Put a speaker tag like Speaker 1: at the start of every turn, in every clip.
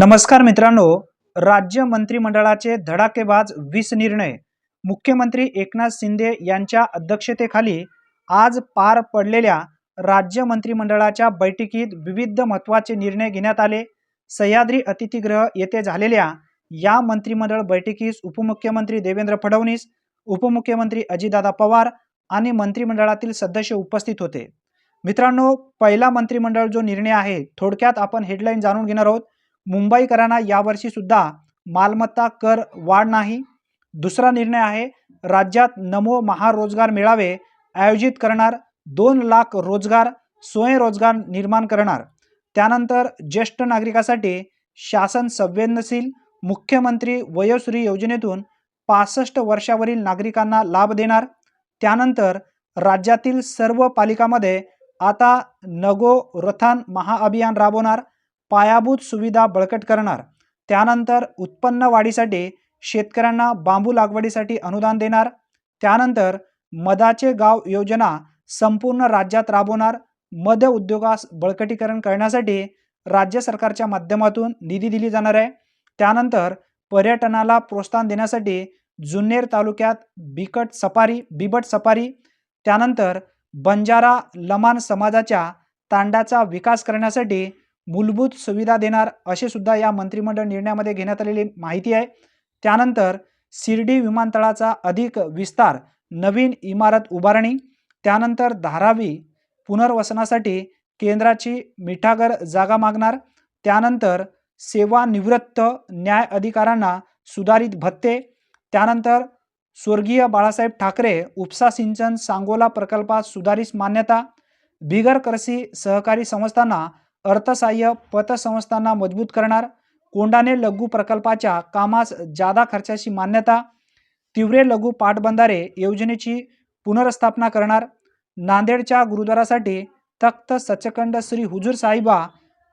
Speaker 1: नमस्कार मित्रांनो राज्य मंत्रिमंडळाचे धडाकेबाज वीस निर्णय. मुख्यमंत्री एकनाथ शिंदे यांच्या अध्यक्षतेखाली आज पार पडलेल्या राज्य मंत्रिमंडळाच्या बैठकीत विविध महत्त्वाचे निर्णय घेण्यात आले. सह्याद्री अतिथीगृह येथे झालेल्या या मंत्रिमंडळ बैठकीस उपमुख्यमंत्री देवेंद्र फडणवीस उपमुख्यमंत्री अजितदादा पवार आणि मंत्रिमंडळातील सदस्य उपस्थित होते. मित्रांनो पहिला मंत्रिमंडळ जो निर्णय आहे थोडक्यात आपण हेडलाईन जाणून घेणार आहोत. मुंबईकरांना यावर्षी सुद्धा मालमत्ता कर वाढ नाही. दुसरा निर्णय आहे राज्यात नमो महारोजगार मेळावे आयोजित करणार दोन लाख रोजगार स्वयंरोजगार निर्माण करणार. त्यानंतर ज्येष्ठ नागरिकासाठी शासन संवेदनशील मुख्यमंत्री वयोश्री योजनेतून पासष्ट वर्षावरील नागरिकांना लाभ देणार. त्यानंतर राज्यातील सर्व पालिकामध्ये आता नगो रथान महाअभियान राबवणार. पायाभूत सुविधा बळकट करणार. त्यानंतर उत्पन्न वाढीसाठी शेतकऱ्यांना बांबू लागवडीसाठी अनुदान देणार. त्यानंतर मधाचे गाव योजना संपूर्ण राज्यात राबवणार. मध उद्योगास बळकटीकरण करण्यासाठी राज्य सरकारच्या माध्यमातून निधी दिली जाणार आहे. त्यानंतर पर्यटनाला प्रोत्साहन देण्यासाठी जुन्नेर तालुक्यात बिकट सफारी बिबट सफारी. त्यानंतर बंजारा लमान समाजाच्या तांड्याचा विकास करण्यासाठी मूलभूत सुविधा देणार असे सुद्धा या मंत्रिमंडळ निर्णयामध्ये घेण्यात आलेली माहिती आहे. त्यानंतर शिर्डी विमानतळाचा अधिक विस्तार नवीन इमारत उभारणी त्यानंतर धारावी पुनर्वसनासाठी केंद्राची मिठागर जागा मागणार त्यानंतर सेवानिवृत्त न्याय अधिकाऱ्यांना सुधारित भत्ते त्यानंतर स्वर्गीय बाळासाहेब ठाकरे उपसा सिंचन सांगोला प्रकल्पात सुधारित मान्यता बिगर कृषी सहकारी संस्थांना अर्थसहाय्य पतसंस्थांना मजबूत करणार. कोंडाने लघु प्रकल्पाच्या कामास जादा खर्चाची मान्यता तिवरे लघु पाटबंधारे योजनेची पुनर्स्थापना करणार. नांदेडच्या गुरुद्वारासाठी तख्त सचखंड श्री हुजूर साहिबा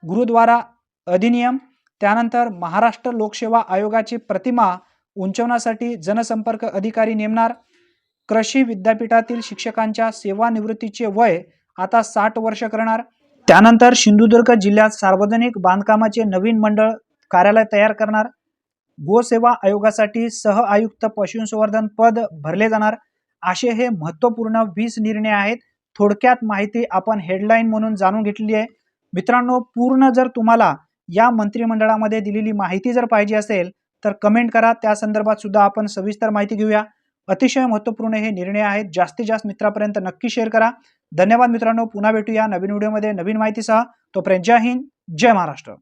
Speaker 1: गुरुद्वारा अधिनियम त्यानंतर महाराष्ट्र लोकसेवा आयोगाची प्रतिमा उंचवण्यासाठी जनसंपर्क अधिकारी नेमणार. कृषी विद्यापीठातील शिक्षकांच्या सेवानिवृत्तीचे वय आता साठ वर्ष करणार. त्यानंतर सिंधुदुर्ग जिल्ह्यात सार्वजनिक बांधकामाचे नवीन मंडळ कार्यालय तयार करणार. गोसेवा आयोगासाठी सह आयुक्त पशुसंवर्धन पद भरले जाणार. असे हे महत्त्वपूर्ण वीस निर्णय आहेत. थोडक्यात माहिती आपण हेडलाईन म्हणून जाणून घेतली आहे. मित्रांनो पूर्ण जर तुम्हाला या मंत्रिमंडळामध्ये दिलेली माहिती जर पाहिजे असेल तर कमेंट करा. त्या संदर्भात सुद्धा आपण सविस्तर माहिती घेऊया. अतिशय महत्त्वपूर्ण हे निर्णय आहेत. जास्तीत जास्त मित्रापर्यंत नक्की शेअर करा. धन्यवाद मित्रांनो. पुन्हा भेटूया नवीन व्हिडिओमध्ये नवीन माहितीसह. तोपर्यंत जय हिंद जय महाराष्ट्र.